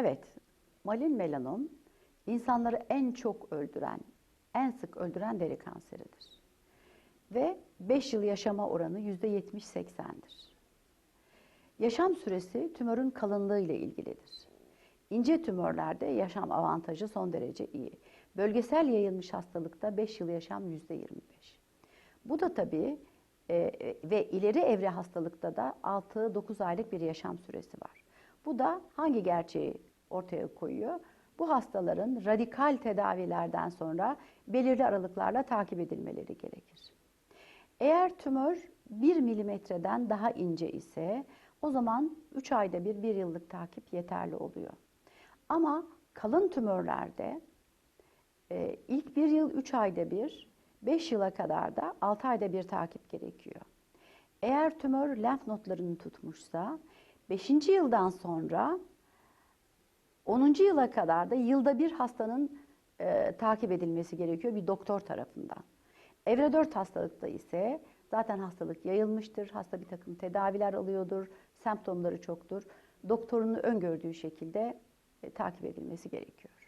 Evet, malin melanom insanları en çok öldüren, en sık öldüren deri kanseridir. Ve 5 yıl yaşama oranı %70-80'dir. Yaşam süresi tümörün kalınlığı ile ilgilidir. İnce tümörlerde yaşam avantajı son derece iyi. Bölgesel yayılmış hastalıkta 5 yıl yaşam %25. Bu da tabii e, e, ve ileri evre hastalıkta da 6-9 aylık bir yaşam süresi var. Bu da hangi gerçeği ortaya koyuyor? Bu hastaların radikal tedavilerden sonra belirli aralıklarla takip edilmeleri gerekir. Eğer tümör 1 milimetreden daha ince ise o zaman 3 ayda bir, 1 yıllık takip yeterli oluyor. Ama kalın tümörlerde e, ilk 1 yıl 3 ayda bir, 5 yıla kadar da 6 ayda bir takip gerekiyor. Eğer tümör lenf notlarını tutmuşsa 5. yıldan sonra 10. yıla kadar da yılda bir hastanın e, takip edilmesi gerekiyor bir doktor tarafından. Evre 4 hastalıkta ise zaten hastalık yayılmıştır. Hasta bir takım tedaviler alıyordur. Semptomları çoktur. Doktorunu öngördüğü şekilde e, takip edilmesi gerekiyor.